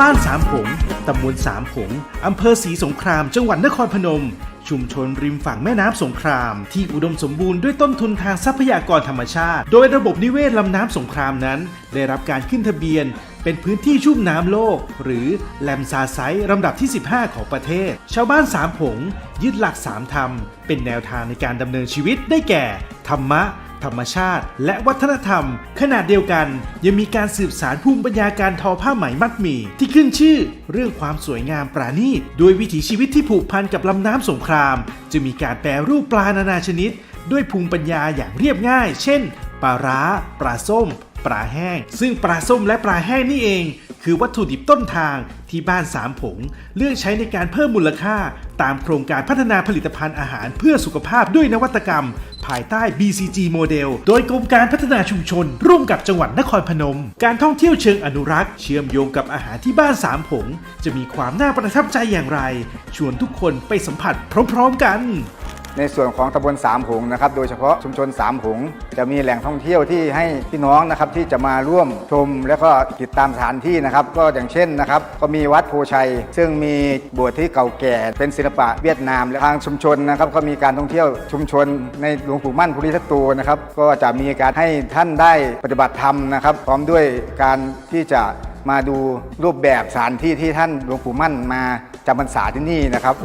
บ้านสามผง ตำบลสามผง อำเภอศรีสงคราม จังหวัดนครพนม ชุมชนริมฝั่งแม่น้ำสงคราม ที่อุดมสมบูรณ์ด้วยต้นทุนทางทรัพยากรธรรมชาติ โดยระบบนิเวศลำน้ำสงครามนั้น ได้รับการขึ้นทะเบียน เป็นพื้นที่ชุ่มน้ำโลก หรือแลมซาไซลำดับที่ 15 ของประเทศ ชาวบ้านสามผง ยึดหลักสามธรรม เป็นแนวทางในการดำเนินชีวิตได้แก่ ธรรมะ ธรรมชาติ และวัฒนธรรม ขนาดเดียวกัน ยังมีการสืบสารภูมิปัญญาการทอผ้าไหมมัดหมี่ที่ขึ้นชื่อ เรื่องความสวยงามปราณีตโดยวิถีชีวิตที่ผูกพันกับลำน้ำสงคราม จะมีการแปรรูปปลานานาชนิด ด้วยภูมิปัญญาอย่างเรียบง่าย เช่นปลาร้าปลาส้มปลาแห้ง ซึ่งปลาส้มและปลาแห้งนี่เอง คือวัตถุดิบต้นทางที่บ้านสามผง เลือกใช้ในการเพิ่มมูลค่า ตามโครงการพัฒนาผลิตภัณฑ์อาหารเพื่อสุขภาพด้วยนวัตกรรม ภายใต้ BCG โมเดล โดยกรมการพัฒนาชุมชน ร่วมกับจังหวัดนครพนม การท่องเที่ยวเชิงอนุรักษ์ เชื่อมโยงกับอาหารที่บ้านสามผง จะมีความน่าประทับใจอย่างไร ชวนทุกคนไปสัมผัสพร้อม ๆ กัน ในส่วนของตำบลสามหงนะครับโดยเฉพาะชุมชนสามหงจะมีแหล่งท่องเที่ยวที่ให้พี่น้องนะครับที่จะมาร่วมชม แล้วก็ติดตามสถานที่นะครับ ก็อย่างเช่นนะครับ ก็มีวัดโพชัย ซึ่งมีโบสถ์ที่เก่าแก่ เป็นศิลปะเวียดนามและทางชุมชนนะครับ ก็มีการท่องเที่ยวชุมชนในหลวงปู่มั่นภูริทัตโตนะครับ ก็จะมีการให้ท่านได้ปฏิบัติธรรมนะครับ พร้อมด้วยการที่จะมาดูรูปแบบสถานที่ที่ท่านหลวงปู่มั่นมาจำพรรษาที่นี่นะครับ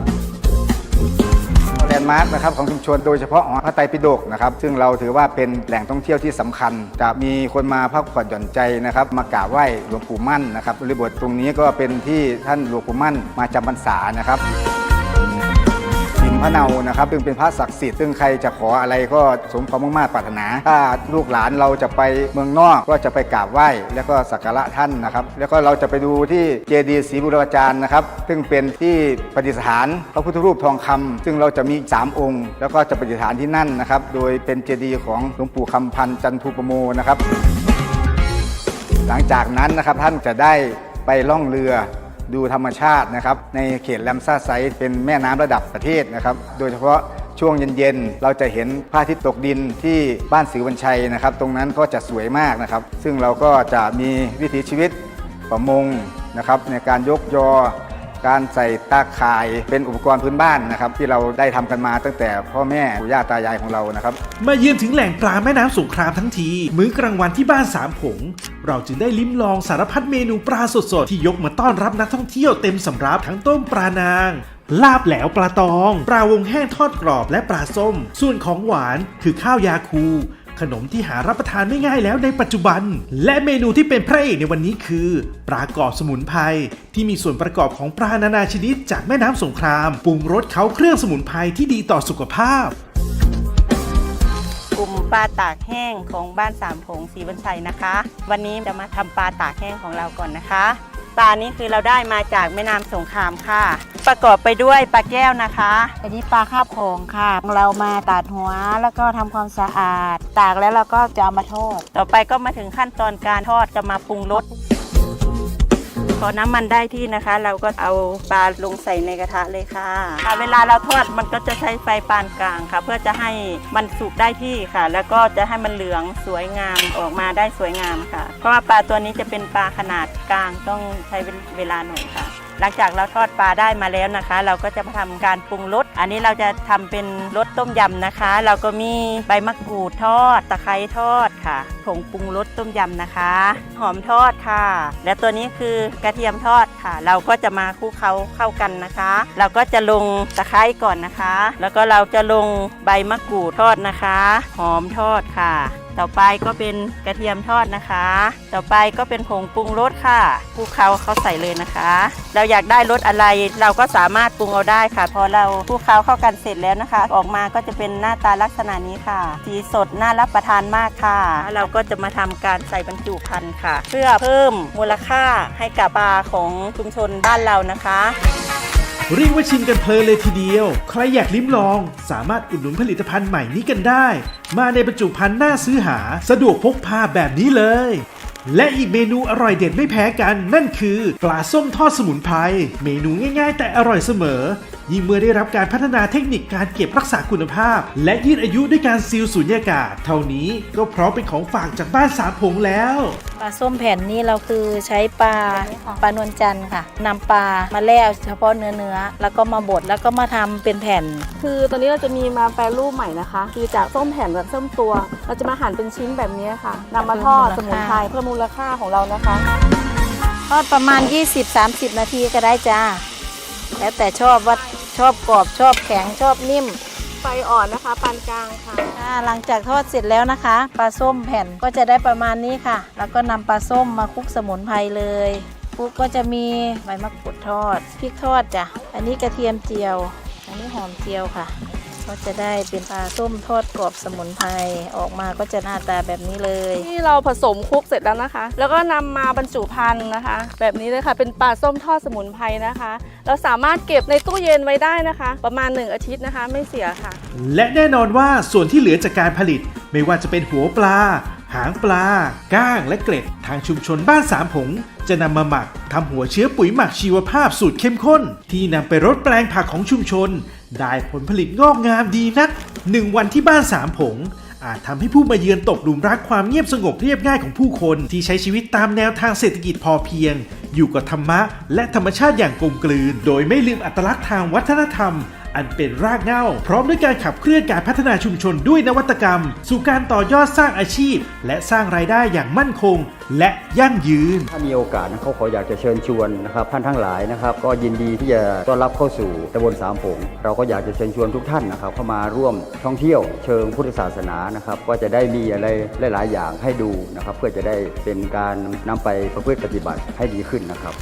แลนด์มาร์คนะครับของชุมชนโดยเฉพาะหอพระไตรปิฎกนะครับซึ่งเราถือว่าเป็นแหล่งท่องเที่ยวที่สำคัญ จะมีคนมาพักผ่อนหย่อนใจนะครับมากราบไหว้หลวงปู่มั่นนะครับบริบทตรงนี้ก็เป็นที่ท่านหลวงปู่มั่นมาจำพรรษานะครับ พระเนานะครับซึ่งเป็นพระศักดิ์สิทธิ์ซึ่งใครจะขออะไรก็สมความมุ่งมา่ปรารถนา ถ้าลูกหลานเราจะไปเมืองนอกก็จะไปกราบไหว้ แล้วก็สักการะท่านนะครับ แล้วก็เราจะไปดูที่เจดีย์ศรีบุรพาจารย์นะครับ ซึ่งเป็นที่ประดิษฐานพระพุทธรูปทองคำซึ่งเราจะมี3องค์ แล้วก็จะประดิษฐานที่นั่นนะครับ โดยเป็นเจดีย์ของหลวงปู่คำพันธ์จันทูปโมนะครับ หลังจากนั้นนะครับท่านจะได้ไปล่องเรือ ดูธรรมชาตินะครับ ในเขตแลมซ่าไซต์เป็นแม่น้ำระดับประเทศนะครับ โดยเฉพาะช่วงเย็นๆ เราจะเห็นพระอาทิตย์ตกดินที่บ้านสือวันชัยนะครับ ตรงนั้นก็จะสวยมากนะครับ ซึ่งเราก็จะมีวิถีชีวิตประมงนะครับในการยกยอ การใส่ตาข่ายเป็นอุปกรณ์พื้นบ้านนะครับที่เราได้ทำกันมาตั้งแต่พ่อแม่ปู่ย่าตายายของเรานะครับมาเยือนถึงแหล่งปลาแม่น้ำสงครามทั้งที มื้อกลางวันที่บ้านสามผง เราจึงได้ลิ้มลองสารพัดเมนูปลาสดๆ ที่ยกมาต้อนรับนักท่องเที่ยวเต็มสำรับทั้งต้มปลานางลาบแหลวปลาตอง ปลาวงแห้งทอดกรอบและปลาส้ม ส่วนของหวานคือข้าวยาคู ขนมที่หารับประทานไม่ง่ายแล้วในปัจจุบัน และเมนูที่เป็นพระเอกในวันนี้คือ ปลากรอบสมุนไพรที่มีส่วนประกอบของปลานานาชนิดจากแม่น้ำสงครามปรุงรสเขาเครื่องสมุนไพรที่ดีต่อสุขภาพ กลุ่มปลาตากแห้งของบ้านสามผงศรีบัญชัยนะคะ วันนี้จะมาทำปลาตากแห้งของเราก่อนนะคะปลานี้คือเราได้มาจากแม่น้ำสงครามค่ะ ประกอบไปด้วยปลาแก้วนะคะ อันนี้ปลาคาบโขงค่ะ เรามาตัดหัวแล้วก็ทำความสะอาด ตากแล้วเราก็จะเอามาทอด ต่อไปก็มาถึงขั้นตอนการทอดจะมาปรุงรสพอน้ำมันได้ที่นะคะ เราก็เอาปลาลงใส่ในกระทะเลยค่ะค่ะ เวลาเราทอดมันก็จะใช้ไฟปานกลางค่ะ เพื่อจะให้มันสุกได้ที่ค่ะ แล้วก็จะให้มันเหลืองสวยงามออกมาได้สวยงามค่ะ เพราะว่าปลาตัวนี้จะเป็นปลาขนาดกลางต้องใช้เวลาหน่อยค่ะ หลังจากเราทอดปลาได้มาแล้วนะคะ เราก็จะมาทำการปรุงรสอันนี้เราจะทำเป็นรสต้มยำนะคะ เราก็มีใบมะกรูดทอดตะไคร้ทอดค่ะผงปรุงรสต้มยำนะคะ หอมทอดค่ะ และตัวนี้คือกระเทียมทอดค่ะ เราก็จะมาคลุกเคล้าเข้ากันนะคะ เราก็จะลงตะไคร้ก่อนนะคะ แล้วก็เราจะลงใบมะกรูดทอดนะคะ หอมทอดค่ะ ต่อไปก็เป็นกระเทียมทอดนะคะ ต่อไปก็เป็นผงปรุงรสค่ะคลุกเคล้าเขาใส่เลยนะคะ เราอยากได้รสอะไรเราก็สามารถปรุงเอาได้ค่ะ พอเราคลุกเคล้าเข้ากันเสร็จแล้วนะคะ ออกมาก็จะเป็นหน้าตาลักษณะนี้ค่ะ สีสดน่ารับประทานมากค่ะ เราก็จะมาทำการใส่บรรจุภัณฑ์ค่ะ เพื่อเพิ่มมูลค่าให้กับปลาของชุมชนบ้านเรานะคะ เรียกว่าชิมกันเพลินเลยทีเดียว ใครอยากลิ้มลอง สามารถอุดหนุนผลิตภัณฑ์ใหม่นี้กันได้ มาในบรรจุภัณฑ์น่าซื้อหา สะดวกพกพาแบบนี้เลย และอีกเมนูอร่อยเด็ดไม่แพ้กัน นั่นคือ ปลาส้มทอดสมุนไพร เมนูง่ายๆ แต่อร่อยเสมอ ยิ่งเมื่อได้รับการพัฒนาเทคนิคการเก็บรักษาคุณภาพ และยืดอายุด้วยการซีลสูญญากาศ เท่านี้ก็พร้อมเป็นของฝากจากบ้านสามผงแล้ว ปลาส้มแผ่นนี้เราคือใช้ปลาปลานวลจันทร์ค่ะนำปลามาแล้วเฉพาะเนื้อเนื้อแล้วก็มาบดแล้วก็มาทำเป็นแผ่น คือตอนนี้เราจะมีมาแปรรูปใหม่นะคะ คือจากส้มแผ่นกับส้มตัว เราจะมาหั่นเป็นชิ้นแบบนี้ค่ะนำมาทอดสมุนไพรเพิ่มมูลค่าของเรานะคะทอดประมาณ 20-30 นาทีก็ได้จ้า แล้วแต่ชอบว่าชอบกรอบชอบแข็งชอบนิ่ม ไฟอ่อนนะคะปานกลางค่ะอ่าหลังจากทอดเสร็จแล้วนะคะปลาส้มแผ่นก็จะได้ประมาณนี้ค่ะ แล้วก็นำปลาส้มมาคลุกสมุนไพรเลยคลุกก็จะมีใบมะกรูดทอดพริกทอดจ้ะอันนี้กระเทียมเจียว อันนี้หอมเจียวค่ะ ก็จะได้เป็นปลาส้มทอดกรอบสมุนไพรออกมาก็จะหน้าตาแบบนี้เลย ที่เราผสมคลุกเสร็จแล้วนะคะ แล้วก็นำมาบรรจุภัณฑ์นะคะ แบบนี้เลยค่ะเป็นปลาส้มทอดสมุนไพรนะคะ เราสามารถเก็บในตู้เย็นไว้ได้นะคะ ประมาณ 1 อาทิตย์นะคะ ไม่เสียค่ะ และแน่นอนว่าส่วนที่เหลือจากการผลิต ไม่ว่าจะเป็นหัวปลา หางปลา ก้าง และเกล็ด ทางชุมชนบ้านสามผง จะนำมาหมักทำหัวเชื้อปุ๋ยหมักชีวภาพสูตรเข้มข้น ที่นำไปรดแปลงผักของชุมชน ได้ผลผลิตงอกงามดีนักหนึ่งวันที่บ้านสามผง อาจทำให้ผู้มาเยือนตกหลุมรักความเงียบสงบเรียบง่ายของผู้คนที่ใช้ชีวิตตามแนวทางเศรษฐกิจพอเพียง อยู่กับธรรมะและธรรมชาติอย่างกลมกลืน โดยไม่ลืมอัตลักษณ์ทางวัฒนธรรม อันเป็นรากเหง้า พร้อมด้วยการขับเคลื่อนการพัฒนาชุมชนด้วยนวัตกรรม สู่การต่อยอดสร้างอาชีพ และสร้างรายได้อย่างมั่นคง และยั่งยืน ถ้ามีโอกาสนะเขาขออยากจะเชิญชวนนะครับท่านทั้งหลายนะครับ ก็ยินดีที่จะต้อนรับเข้าสู่ตำบลสามผงเราก็อยากจะเชิญชวนทุกท่านนะครับ เข้ามาร่วมท่องเที่ยวเชิงพุทธศาสนานะครับ ก็จะได้มีอะไรหลาย ๆ อย่างให้ดูนะครับ เพื่อจะได้เป็นการนำไปประพฤติปฏิบัติให้ดีขึ้นนะครับ